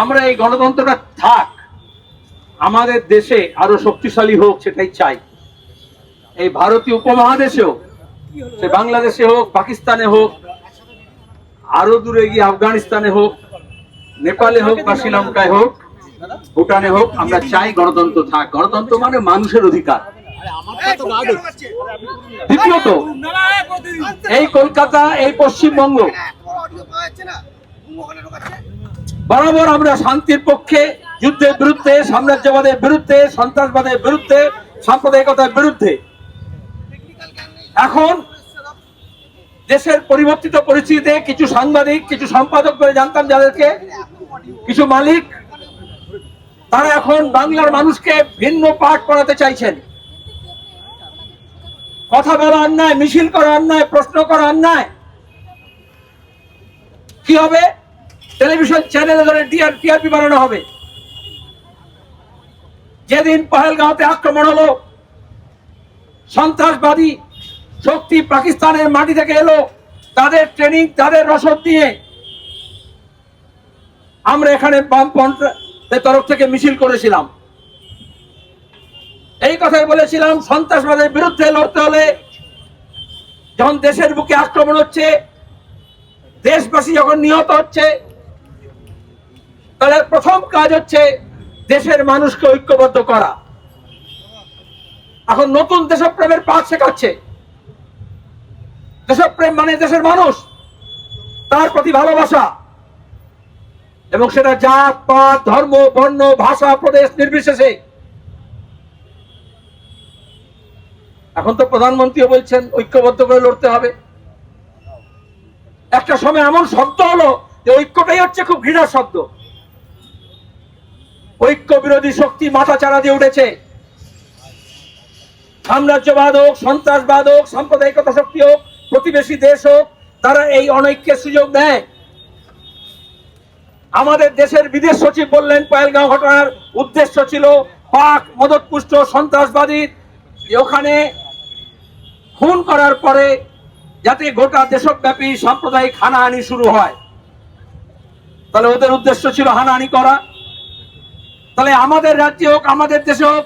আমরা এই গণতন্ত্রটা থাক। আমাদের দেশে আরও শক্তিশালী হোক সেটাই চাই। এই ভারতীয় উপমহাদেশেও, সে বাংলাদেশে হোক, পাকিস্তানে হোক, আরও দূরে গিয়ে আফগানিস্তানে হোক, নেপালে হোক বা শ্রীলঙ্কায় হোক, ভুটানে হোক, আমরা চাই গণতন্ত্র থাক। গণতন্ত্র মানে মানুষের অধিকার। দ্বিতীয়ত, এই কলকাতা, এই পশ্চিমবঙ্গ বরাবর আমরা শান্তির পক্ষে, যুদ্ধের বিরুদ্ধে, সাম্রাজ্যবাদের বিরুদ্ধে, সন্ত্রাসবাদের বিরুদ্ধে, সাম্প্রদায়িকতার বিরুদ্ধে। এখন দেশের পরিবর্তিত পরিস্থিতিতে কিছু সাংবাদিক, কিছু সম্পাদক করে জানতাম যাদেরকে, কিছু মালিক, তারা এখন বাংলার মানুষকে ভিন্ন পাঠ পড়াতে চাইছেন। কথা বলা অন্যায়, মিছিল করা অন্যায়, প্রশ্ন করা অন্যায়। কি হবে? টেলিভিশন চ্যানেলে ধরে টিআরপি বানানো হবে। যেদিন পহেলগাঁওতে আক্রমণ হলো, সন্ত্রাসবাদী শক্তি পাকিস্তানের মাটি থেকে এলো, তাদের ট্রেনিং তাদের রসদ দিয়ে আমরা এখানে বামপন্থের তরফ থেকে মিছিল করেছিলাম। এই কথাই বলেছিলাম, সন্ত্রাসবাদের বিরুদ্ধে লড়তে হলে যখন দেশের বুকে আক্রমণ হচ্ছে, দেশবাসী যখন নিহত হচ্ছে তাহলে প্রথম কাজ হচ্ছে দেশের মানুষকে ঐক্যবদ্ধ করা। এখন নতুন দেশপ্রেমের পাঠ শেখাচ্ছে। দেশপ্রেম মানে দেশের মানুষ, তার প্রতি ভালোবাসা। এবং সেটা জাত, পাত, ধর্ম, বর্ণ, ভাষা, প্রদেশ নির্বিশেষে। এখন তো প্রধানমন্ত্রীও বলছেন, ঐক্যবদ্ধ করে লড়তে হবে। একটা সময় এমন শব্দ হলো যে ঐক্যটাই হচ্ছে খুব ঘৃণার শব্দ। ঐক্য বিরোধী শক্তি মাথা চারা দিয়ে উঠেছে। সাম্রাজ্যবাদ হোক, সন্ত্রাসবাদ হোক, সাম্প্রদায়িকতা শক্তি হোক, প্রতিবেশী দেশ হোক, তারা এই অনৈক্যের সুযোগ দেয়। আমাদের দেশের বিদেশ সচিব বললেন পয়েলগাঁও ঘটনার উদ্দেশ্য ছিল পাক মদতপুষ্ট সন্ত্রাসবাদীর ওখানে খুন করার পরে যাতে গোটা দেশব্যাপী সাম্প্রদায়িক হানাহানি শুরু হয়। তাহলে ওদের উদ্দেশ্য ছিল হানাহানি করা। তাহলে আমাদের রাজ্যে হোক, আমাদের দেশে হোক,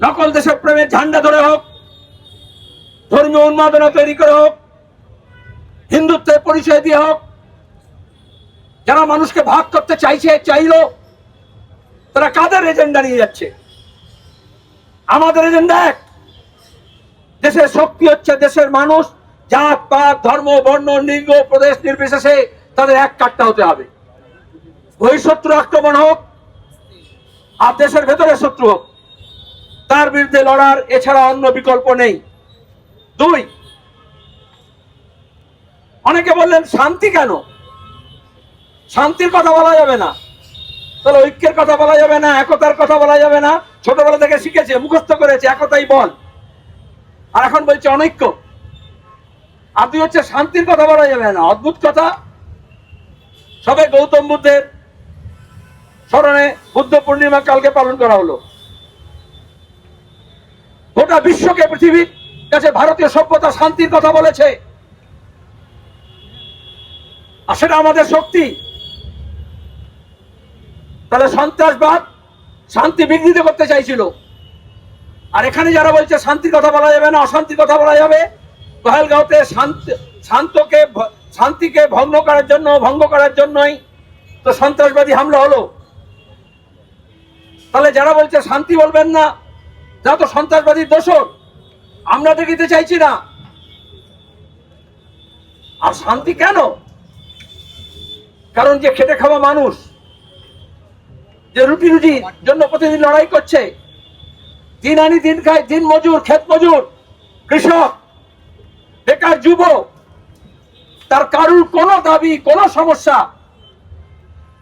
নকল দেশপ্রেমের ঝান্ডা ধরে হোক, ধর্মীয় উন্মাদনা তৈরি করে হোক, হিন্দুত্বের পরিচয় দিয়ে হোক, যারা মানুষকে ভাগ করতে চাইছে, চাইলো, তারা কাদের এজেন্ডা নিয়ে যাচ্ছে? আমাদের এজেন্ডা এক। দেশের শক্তি হচ্ছে দেশের মানুষ, জাত, পাত, ধর্ম, বর্ণ, লিঙ্গ, প্রদেশ, নির্বিশেষে তাদের এক কাটটা হতে হবে। বহিঃশত্রু আক্রমণ হোক, আর দেশের ভেতরে শত্রু হোক, তার বিরুদ্ধে লড়ার এছাড়া অন্য বিকল্প নেই। দুই, অনেকে বললেন, শান্তি কেন? শান্তির কথা বলা যাবে না। তাহলে ঐক্যের কথা বলা যাবে না, একতার কথা বলা যাবে না। ছোটবেলা থেকে শিখেছে, মুখস্থ করেছে, একতাই বল। আর এখন বলছে অনৈক্য। আর দুই হচ্ছে, শান্তির কথা বলা যাবে না। অদ্ভুত কথা। সবে গৌতম বুদ্ধের স্মরণে বুদ্ধ পূর্ণিমা কালকে পালন করা হলো। গোটা বিশ্বকে পৃথিবীর কাছে ভারতীয় সভ্যতা শান্তির কথা বলেছে। আর সেটা আমাদের শক্তি। তাহলে সন্ত্রাসবাদ শান্তি বিঘ্নিত করতে চাইছিল। আর এখানে যারা বলছে শান্তির কথা বলা যাবে না, অশান্তির কথা বলা যাবে পহেলগাঁওতে শান্তি, শান্তকে শান্তিকে ভঙ্গ করার জন্য, ভঙ্গ করার জন্যই তো সন্ত্রাসবাদী হামলা হলো। তাহলে যারা বলছে শান্তি বলবেন না যা তো সন্ত্রাসবাদীর দোষর, আমরা তো দিতে চাইছি না। আর শান্তি কেন? কারণ যে খেটে খাওয়া মানুষ, যে রুটি রুটির জন্য প্রতিদিন লড়াই করছে, দিন আনি দিন খায়, দিন মজুর, ক্ষেত মজুর, কৃষক, বেকার যুব তার কারুর কোনো দাবি, কোনো সমস্যা,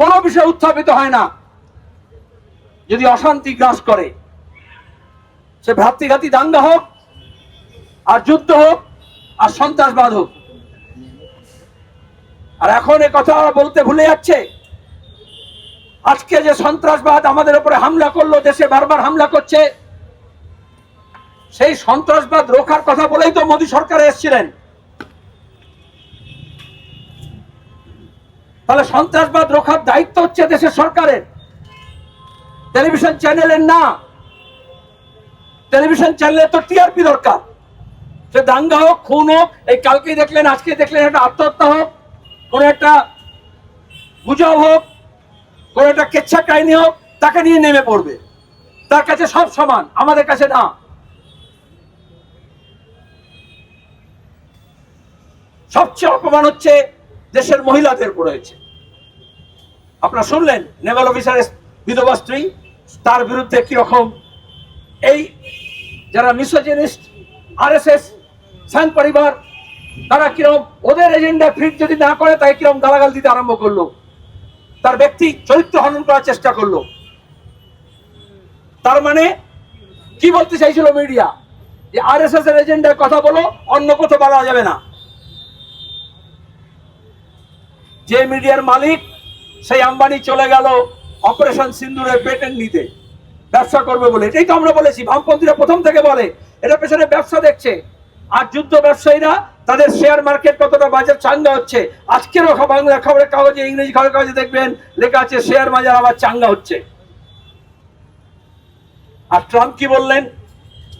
কোনো বিষয় উত্থাপিত হয় না। যদি অশান্তি গ্রাস করে, সে ভ্রাতৃঘাতী দাঙ্গা হোক, আর যুদ্ধ হোক, আর সন্ত্রাসবাদ হোক। আর এখন এ কথা বলতে ভুলে যাচ্ছে। আজকে যে সন্ত্রাসবাদ আমাদের উপরে হামলা করল, দেশে বারবার হামলা করছে, সেই সন্ত্রাসবাদ রোখার কথা বলেই তো মোদী সরকার এসেছিলেন। তাহলে সন্ত্রাসবাদ রোখার দায়িত্ব হচ্ছে দেশের সরকারের। টেলিভিশন চ্যানেলের না। টেলিভিশন চ্যানেলের তো টিআরপি দরকার। সে দাঙ্গা হোক, খুন হোক, এই কালকেই দেখলেন আজকে দেখলেন, একটা আত্মহত্যা হোক, কোনো একটা গুজব হোক, কোনো একটা কেচ্ছা কাহিনী হোক, তাকে নিয়ে নেমে পড়বে। তার কাছে সব সমান, আমাদের কাছে না। সবচেয়ে অপমান হচ্ছে দেশের মহিলাদের উপর আপনারা শুনলেন, নেভাল অফিসারের বিধবা স্ত্রী তার বিরুদ্ধে কীরকম? এই যারা মিসোজেনিস্ট আরএসএস সান পরিবার, তারা কীরকম? ওদের এজেন্ডা ফিট যদি না করে, তাই কীরকম গালাগাল দিতে আরম্ভ করল? তার ব্যক্তি চরিত্র হনন করার চেষ্টা করল। তার মানে কি বলতে চাইছিল মিডিয়া যে আরএসএস এর এজেন্ডার কথা বলো, অন্য কোথাও বলা যাবে না। যে মিডিয়ার মালিক, সেই আম্বানি চলে গেল। অপারেশন সিন্দুরের পেটেন্ট নিতে ব্যবসা করবে বলে। এটাই তো আমরা বলেছি, বামপন্থীরা প্রথম থেকে বলে। এটা পেছনে ব্যবসা দেখছে। আর যুদ্ধ ব্যবসায়ীরা তাদের শেয়ার মার্কেট কতটা বাজার চাঙ্গা হচ্ছে। আজকেরও বাংলা খবরের কাগজে, ইংরেজি খবরের কাগজে দেখবেন, লেখা আছে শেয়ার বাজার আবার চাঙ্গা হচ্ছে। আর ট্রাম্প কি বললেন?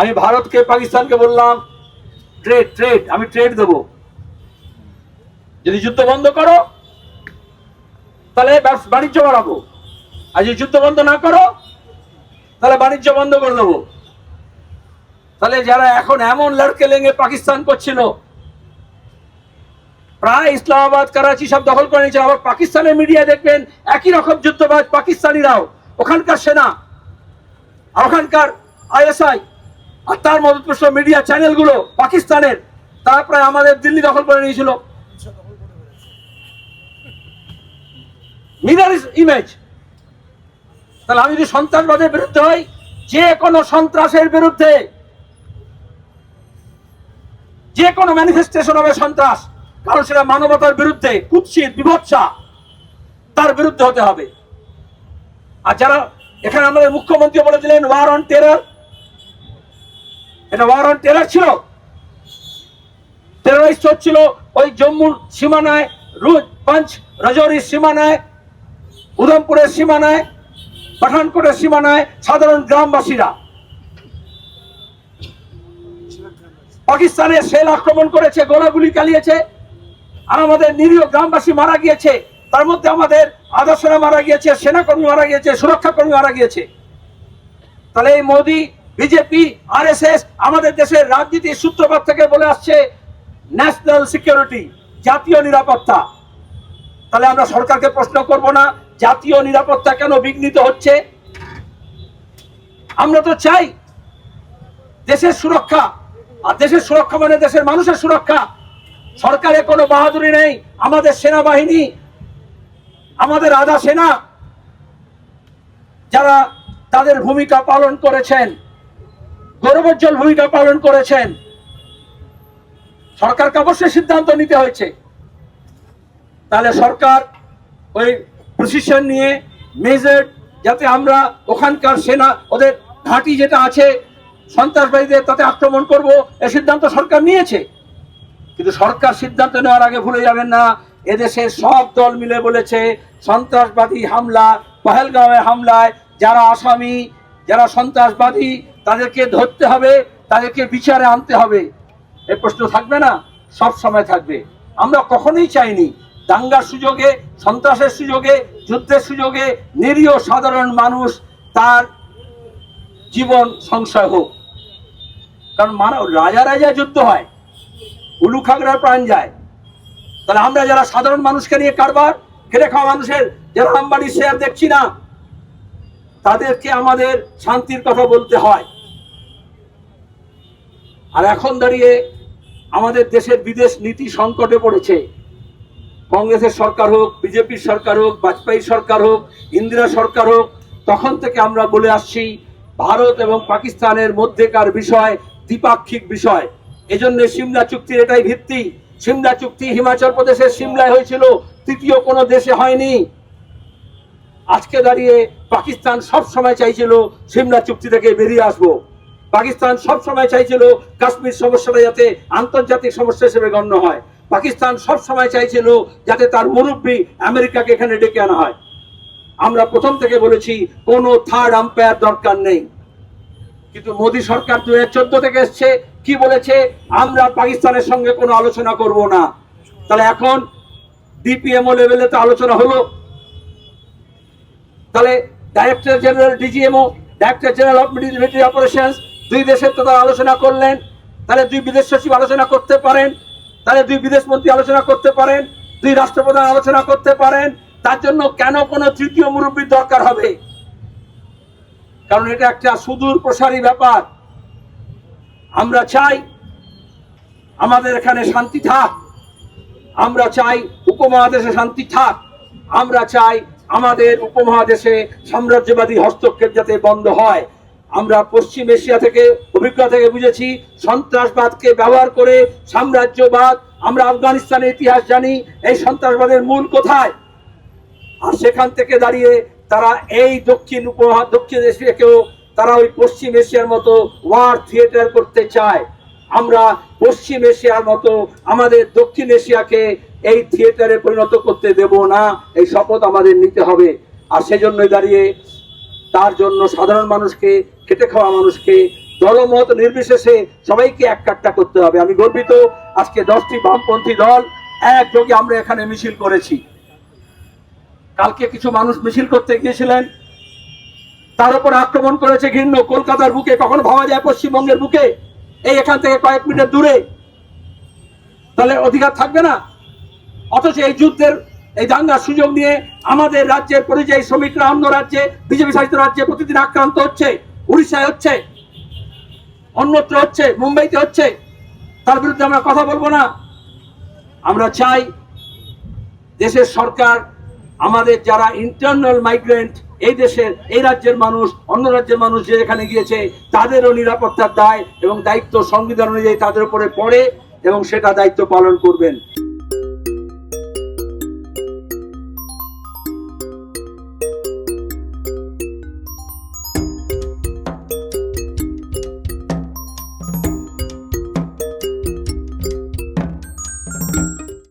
আমি ভারতকে, পাকিস্তানকে বললাম ট্রেড ট্রেড আমি ট্রেড দেবো। যদি যুদ্ধ বন্ধ করো, তাহলে বাণিজ্য বাড়াবো। আর যদি যুদ্ধ বন্ধ না করো, তাহলে বাণিজ্য বন্ধ করে দেবো। তাহলে যারা এখন এমন লড়কে লেগে পাকিস্তান করছিল, প্রায় ইসলামাবাদ, করাচি সব দখল করে নিয়েছে আবার পাকিস্তানের মিডিয়া দেখবেন, একই রকম যুদ্ধবাজ পাকিস্তানিরাও, ওখানকার সেনা আর ওখানকার আইএসআই আর তার মদতপুষ্ট মিডিয়া চ্যানেলগুলো পাকিস্তানের, তারা প্রায় আমাদের দিল্লি দখল করে নিয়েছিল। মিরার ইমেজ তাহলে আমি যদি সন্ত্রাসবাদের বিরুদ্ধে হই, যে কোনো সন্ত্রাসের বিরুদ্ধে, যে কোনো ম্যানিফেস্টেশন হবে সন্ত্রাস, কারণ সেটা মানবতার বিরুদ্ধে কুৎসিত, বিভৎসা, তার বিরুদ্ধে হতে হবে। আর যারা এখানে আমাদের মুখ্যমন্ত্রী বলে দিলেন ওয়ার অন টেরার এটা ওয়ার অন টেরার ছিল। টেরোরিস্ট হচ্ছিল ওই জম্মুর সীমানায়, রুজ, পাঞ্চ, রাজৌরির সীমানায়, উধমপুরের সীমানায় পাঠানকোটের সীমানায় সাধারণ গ্রামবাসীরা পাকিস্তানে সেল আক্রমণ করেছে, গোলাগুলি চালিয়েছে আর আমাদের নিরীহ গ্রামবাসী মারা গিয়েছে। তার মধ্যে আমাদের সেনা মারা গিয়েছে, সেনাকর্মী মারা গিয়েছে সুরক্ষা কর্মী মারা গিয়েছে। তাহলে এই মোদি, বিজেপি, আরএসএস আমাদের দেশের রাজনীতির সূত্রপাত থেকে বলে আসছে ন্যাশনাল সিকিউরিটি, জাতীয় নিরাপত্তা। তাহলে আমরা সরকারকে প্রশ্ন করব না জাতীয় নিরাপত্তা কেন বিঘ্নিত হচ্ছে? আমরা তো চাই দেশের সুরক্ষা। আর দেশের সুরক্ষা মানে দেশের মানুষের সুরক্ষা। সরকারের কোনো বাহাদুরি নেই। আমাদের সেনাবাহিনী, আমাদের আধা সেনা, যারা তাদের ভূমিকা পালন করেছেন, গৌরবোজ্জ্বল ভূমিকা পালন করেছেন। সরকারকে অবশ্যই সিদ্ধান্ত নিতে হয়েছে। তাহলে সরকার ওই প্রশিক্ষণ নিয়ে মেজর যাতে আমরা ওখানকার সেনা, ওদের ঘাঁটি যেটা আছে, সন্ত্রাসবাদীদের তাতে আক্রমণ করব, এ সিদ্ধান্ত সরকার নিয়েছে। কিন্তু সরকার সিদ্ধান্ত নেওয়ার আগে ভুলে যাবেন না এদেশের সব দল মিলে বলেছে, সন্ত্রাসবাদী হামলা পহেলগাঁওয়ের হামলায় যারা আসামি, যারা সন্ত্রাসবাদী, তাদেরকে ধরতে হবে, তাদেরকে বিচারে আনতে হবে। এ প্রশ্ন থাকবে না? সব সময় থাকবে। আমরা কখনোই চাইনি দাঙ্গার সুযোগে, সন্ত্রাসের সুযোগে যুদ্ধের সুযোগে নিরীহ সাধারণ মানুষ তার জীবন সংশয় হোক। কারণ মানব রাজা রাজা যুদ্ধ হয় উলু খাগড়ার প্রাণ যায়। তাহলে আমরা যারা সাধারণ মানুষকে নিয়ে কারবার খেটে খাওয়া মানুষের যারা আম্বানি শেয়ার দেখছি না, তাদেরকে আমাদের শান্তির কথা বলতে হয়। আর এখন দাঁড়িয়ে আমাদের দেশের বিদেশ নীতি সংকটে পড়েছে। কংগ্রেসের সরকার হোক, বিজেপির সরকার হোক বাজপেয়ী সরকার হোক, ইন্দিরা সরকার হোক, তখন থেকে আমরা বলে আসছি, ভারত এবং পাকিস্তানের মধ্যেকার বিষয় দ্বিপাক্ষিক বিষয়। এজন্য সিমলা চুক্তির এটাই ভিত্তি। সিমলা চুক্তি হিমাচল প্রদেশের সিমলায় হয়েছিল, তৃতীয় কোনো দেশে হয়নি। আজকে দাঁড়িয়ে পাকিস্তান সব সময় চাইছিল সিমলা চুক্তি থেকে বেরিয়ে আসব। পাকিস্তান সব সময় চাইছিল কাশ্মীর সমস্যাটা যাতে আন্তর্জাতিক সমস্যা হিসেবে গণ্য হয়। পাকিস্তান সব সময় চাইছিল যাতে তার মুরব্বী আমেরিকাকে এখানে ডেকে আনা হয়। আমরা প্রথম থেকে বলেছি, কোনো থার্ড আম্পায়ার দরকার নেই। কিন্তু মোদী সরকার দু হাজার চোদ্দ থেকে এসছে, কি বলেছে? আমরা পাকিস্তানের সঙ্গে কোনো আলোচনা করব না। তাহলে এখন ডিপিএমও লেভেলে তো আলোচনা হলো। তাহলে director general DGMO director general of military operation দুই দেশের তো আলোচনা করলেন। তাহলে দুই বিদেশ সচিব আলোচনা করতে পারেন। তাহলে দুই বিদেশ মন্ত্রী আলোচনা করতে পারেন, দুই রাষ্ট্রপ্রধান আলোচনা করতে পারেন, তার জন্য কেন কোনো তৃতীয় মুরব্বীর দরকার হবে? কারণ এটা একটা সুদূর প্রসারী ব্যাপার। আমরা চাই আমাদের এখানে শান্তি থাক, আমরা চাই উপমহাদেশে শান্তি থাক, আমরা চাই আমাদের উপমহাদেশে সাম্রাজ্যবাদী হস্তক্ষেপ যাতে বন্ধ হয়। আমরা পশ্চিম এশিয়া থেকে, অভিজ্ঞতা থেকে বুঝেছি, সন্ত্রাসবাদকে ব্যবহার করে সাম্রাজ্যবাদ, আমরা আফগানিস্তানের ইতিহাস জানি, এই সন্ত্রাসবাদের মূল কোথায়? আর সেখান থেকে দাঁড়িয়ে তারা এই দক্ষিণ উপমহা দক্ষিণ এশিয়াকেও তারা ওই পশ্চিম এশিয়ার মতো ওয়ার থিয়েটার করতে চায়। আমরা পশ্চিম এশিয়ার মতো আমাদের দক্ষিণ এশিয়াকে এই থিয়েটারে পরিণত করতে দেব না, এই শপথ আমাদের নিতে হবে। আর সেজন্যই দাঁড়িয়ে তার জন্য সাধারণ মানুষকে খেটে খাওয়া মানুষকে। দলমত নির্বিশেষে সবাইকে এক কাট্টা করতে হবে। আমি গর্বিত, আজকে দশটি বামপন্থী দল একযোগে আমরা এখানে মিছিল করেছি। কালকে কিছু মানুষ মিছিল করতে গিয়েছিলেন। তার উপর আক্রমণ করেছে ঘৃণ্য। কলকাতার বুকে, কখন ভাবা যায় পশ্চিমবঙ্গের বুকে? এই এখান থেকে কয়েক মিটার দূরে। তাহলে অধিকার থাকবে না? অথচ এই যুদ্ধের এই দাঙ্গার সুযোগ নিয়ে আমাদের রাজ্যের পরিযায়ী শ্রমিকরা অন্য রাজ্যে, বিজেপি শাসিত রাজ্যে প্রতিদিন আক্রান্ত হচ্ছে। উড়িষ্যায় হচ্ছে, অন্যত্র হচ্ছে, মুম্বাইতে হচ্ছে, তার বিরুদ্ধে আমরা কথা বলব না। আমরা চাই দেশের সরকার, আমাদের যারা ইন্টারনাল মাইগ্রেন্ট এই দেশের, এই রাজ্যের মানুষ, অন্য রাজ্যের মানুষ যে এখানে গিয়েছে, তাদেরও নিরাপত্তার দায় এবং দায়িত্ব সংবিধান অনুযায়ী তাদের উপরে পড়ে এবং সেটা দায়িত্ব পালন করবেন।